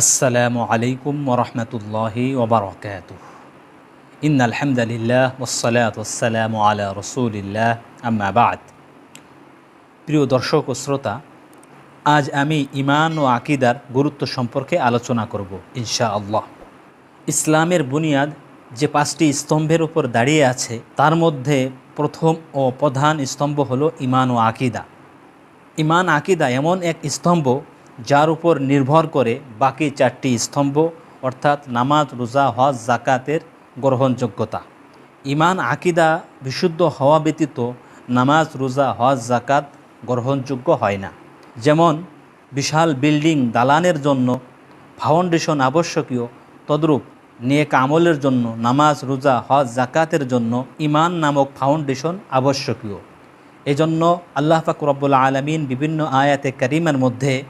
আসসালামু আলাইকুম ওরহমতুল্লাহি ওবরকাত ইন আলহামদুলিল্লাহ ওসলাত আলা রসুলিল্লাহ। আম্মাবাদ প্রিয় দর্শক ও শ্রোতা, আজ আমি ইমান ও আকিদার গুরুত্ব সম্পর্কে আলোচনা করব ইনশা আল্লাহ ইসলামের বুনিয়াদ যে পাঁচটি স্তম্ভের উপর দাঁড়িয়ে আছে, তার মধ্যে প্রথম ও প্রধান স্তম্ভ হলো ইমান ও আকিদা। ইমান আকিদা এমন এক স্তম্ভ যার উপর নির্ভর করে বাকি চারটি স্তম্ভ, অর্থাৎ নামাজ, রোজা, হজ জাকাতের গ্রহণযোগ্যতা। ইমান আকিদা বিশুদ্ধ হওয়া ব্যতীত নামাজ, রোজা, হজ জাকাত গ্রহণযোগ্য হয় না। যেমন, বিশাল বিল্ডিং দালানের জন্য ফাউন্ডেশন আবশ্যকীয়, তদ্রূপ নেক আমলের জন্য নামাজ, রোজা, হজ জাকাতের জন্য ইমান নামক ফাউন্ডেশন আবশ্যকীয়। এজন্য আল্লাহ পাক রব্বুল আলমিন বিভিন্ন আয়াতে করিমের মধ্যে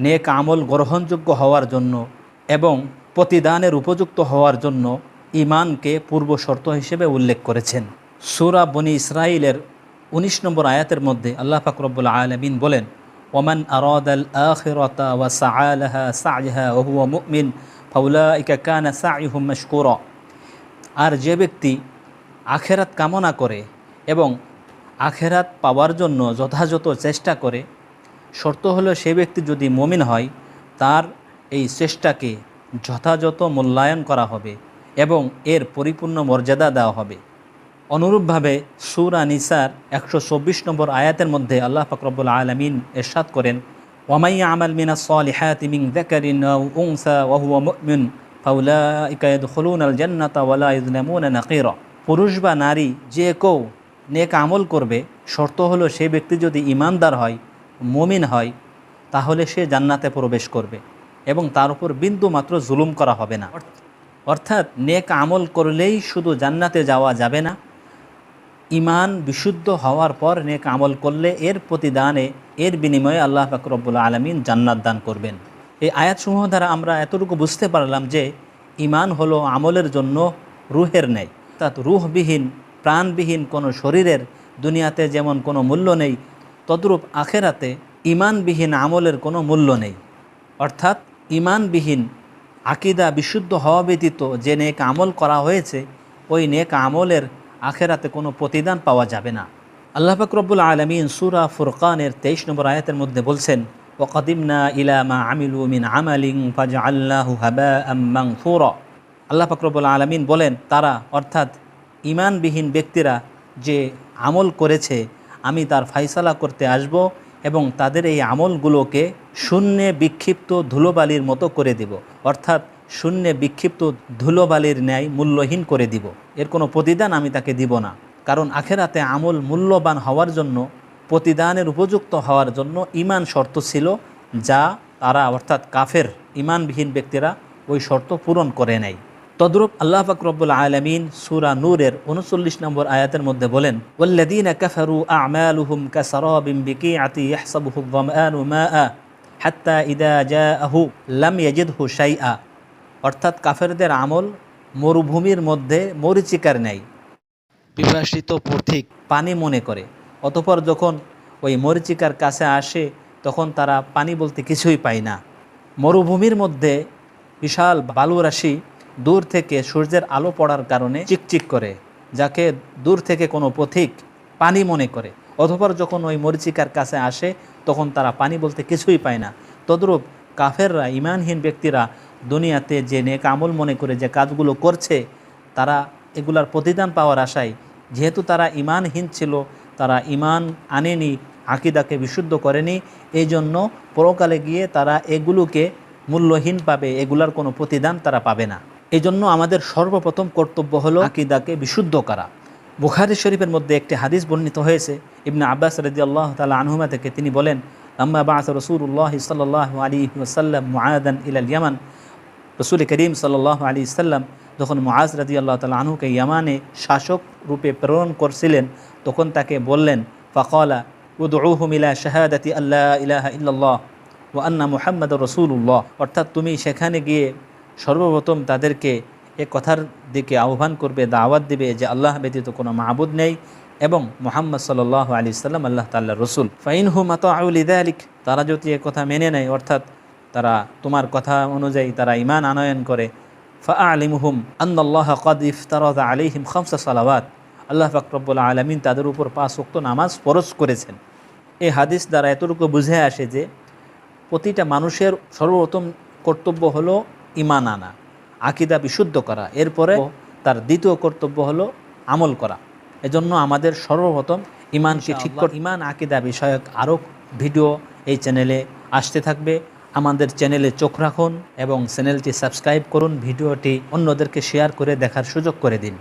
নেক আমল গ্রহণযোগ্য হওয়ার জন্য এবং প্রতিদানের উপযুক্ত হওয়ার জন্য ইমানকে পূর্ব শর্ত হিসেবে উল্লেখ করেছেন। সুরা বনি ইসরাইলের ১৯ নম্বর আয়াতের মধ্যে আল্লাহ পাক রব্বুল আলমিন বলেন, ওমান আরদ আখিরতা আর যে ব্যক্তি আখেরাত কামনা করে এবং আখেরাত পাওয়ার জন্য যথাযথ চেষ্টা করে শর্ত হলো সে ব্যক্তি যদি মমিন হয়, তার এই চেষ্টাকে যথাযথ মূল্যায়ন করা হবে এবং এর পরিপূর্ণ মর্যাদা দেওয়া হবে। অনুরূপভাবে সুরা নিসার একশো চব্বিশ নম্বর আয়াতের মধ্যে আল্লাহ ফকরবুল আলমিন এরশাদ করেন আমাল মিনা সলিহাত মিং দেকারিন উংসা ওহুয়া মুমিন ফাউলা ইকায়দ হলুন আল জান্নাতা ওয়ালা ইজলামুন নাকির। পুরুষ বা নারী যে কেউ নেক আমল করবে, শর্ত হলো সে ব্যক্তি যদি ইমানদার হয় মমিন হয়, তাহলে সে জান্নাতে প্রবেশ করবে এবং তার উপর বিন্দু মাত্র জুলুম করা হবে না। অর্থাৎ নেক আমল করলেই শুধু জান্নাতে যাওয়া যাবে না ইমান বিশুদ্ধ হওয়ার পর নেক আমল করলে এর প্রতিদানে, এর বিনিময়ে আল্লাহ ফাকরবুল আলমিন জান্নাত দান করবেন। এই আয়াতসমূহ দ্বারা আমরা এতটুকু বুঝতে পারলাম যে ইমান হলো আমলের জন্য রুহের নেই অর্থাৎ রুহবিহীন, প্রাণবিহীন কোনো শরীরের দুনিয়াতে যেমন কোনো মূল্য নেই তদ্রূপ আখেরাতে ইমানবিহীন আমলের কোনো মূল্য নেই। অর্থাৎ ইমানবিহীন আকিদা বিশুদ্ধ হওয়া ব্যতীত যে নেক আমল করা হয়েছে, ওই নেক আমলের আখেরাতে কোনো প্রতিদান পাওয়া যাবে না। আল্লাহ ফাকরবুল আলমিন সুরা ফুরকানের তেইশ নম্বর আয়াতের মধ্যে বলছেন ওকদিমনা ইলামা আমিলু মিন আমালিং ফাজা আল্লাহু হাবা আম্মাং ফুর আল্লাহ ফাকরবুল আলমিন বলেন, তারা অর্থাৎ ইমানবিহীন ব্যক্তিরা যে আমল করেছে আমি তার ফাইসালা করতে আসব এবং তাদের এই আমলগুলোকে শূন্যে বিক্ষিপ্ত ধুলোবালির মতো করে দেব। অর্থাৎ শূন্যে বিক্ষিপ্ত ধুলোবালির ন্যায় মূল্যহীন করে দিব। এর কোনো প্রতিদান আমি তাকে দিব না। কারণ আখেরাতে আমল মূল্যবান হওয়ার জন্য, প্রতিদানের উপযুক্ত হওয়ার জন্য ইমান শর্ত ছিল যা তারা, অর্থাৎ কাফের ইমানবিহীন ব্যক্তিরা ওই শর্ত পূরণ করে নেয়। তদ্রূপ আল্লাহ ফাকরবুল আলমিন সুরা নূরের উনচল্লিশ নম্বর আয়াতের মধ্যে বলেন ওল্লাদিন কাফারু আমালুহুম কাসারাবিম হাত্তা ইদা জাআহু লাম অর্থাৎ কাফেরদের আমল মরুভূমির মধ্যে মরিচিকার নেই বিভাসিত পথিক পানি মনে করে। অতপর যখন ওই মরিচিকার কাছে আসে, তখন তারা পানি বলতে কিছুই পায় না। মরুভূমির মধ্যে বিশাল বালুরাশি দূর থেকে সূর্যের আলো পড়ার কারণে চিকচিক করে, যাকে দূর থেকে কোনো পথিক পানি মনে করে। অথপর যখন ওই মরিচিকার কাছে আসে, তখন তারা পানি বলতে কিছুই পায় না। তদ্রূপ কাফেররা, ইমানহীন ব্যক্তিরা দুনিয়াতে যে নেক আমল মনে করে, যে কাজগুলো করছে, তারা এগুলার প্রতিদান পাওয়ার আশায়। যেহেতু তারা ইমানহীন ছিল, তারা ইমান আনেনি, আকিদাকে বিশুদ্ধ করেনি এই জন্য পরকালে গিয়ে তারা এগুলোকে মূল্যহীন পাবে, এগুলার কোনো প্রতিদান তারা পাবে না। এই জন্য আমাদের সর্বপ্রথম কর্তব্য হলো আকিদাকে বিশুদ্ধ করা। বুখারি শরীফের মধ্যে একটি হাদিস বর্ণিত হয়েছে, ইবনে আব্বাস রদি আল্লাহ তালা আনহুমা থেকে তিনি বলেন আম্মা বাস রসুল্লাহ সাল্লাহ আলী ওসাল্লাম মুআদান ইলাল ইয়ামান। রসুল করিম সাল্লাহ আলী সাল্লাম যখন মুআজ রাজি আল্লাহ তালা আনহুকে ইয়ামানে শাসক রূপে প্রেরণ করছিলেন, তখন তাকে বললেন, ফকলা, উদউহুম ইলা শাহাদাতি আল্লাহ ইলাহা ইল্লাল্লাহ ও আন্না মুহাম্মদ রসুল্লাহ অর্থাৎ তুমি সেখানে গিয়ে সর্বপ্রথম তাদেরকে এ কথার দিকে আহ্বান করবে, দাওয়াত দিবে যে আল্লাহ ব্যতীত কোনো মাহবুদ নেই এবং মোহাম্মদ সাল্লাহ আলি সাল্লাম আল্লাহ তাল্লাহ রসুল। ফাইন হু মাত আউল ইদা আলিক তারা যদি এ কথা মেনে নেয়, অর্থাৎ তারা তোমার কথা অনুযায়ী তারা ইমান আনয়ন করে ফা আলিমহুম আন্নাল্লাহ কদ ইফতারত আলিহিম খামসা সালাওয়াত, আল্লাহ ফাকরবুল আলমিন তাদের উপর পাঁচ ওক্ত নামাজ ফরজ করেছেন। এই হাদিস দ্বারা এতটুকু বুঝে আসে যে প্রতিটা মানুষের সর্বপ্রথম কর্তব্য হলো ইমান আনা আকিদা বিশুদ্ধ করা। এরপরে তার দ্বিতীয় কর্তব্য হলো আমল করা। এজন্য আমাদের সর্বপ্রথম ইমানকে ঠিক কর ইমান আকিদা বিষয়ক আরও ভিডিও এই চ্যানেলে আসতে থাকবে। আমাদের চ্যানেলে চোখ রাখুন এবং চ্যানেলটি সাবস্ক্রাইব করুন। ভিডিওটি অন্যদেরকে শেয়ার করে দেখার সুযোগ করে দিন।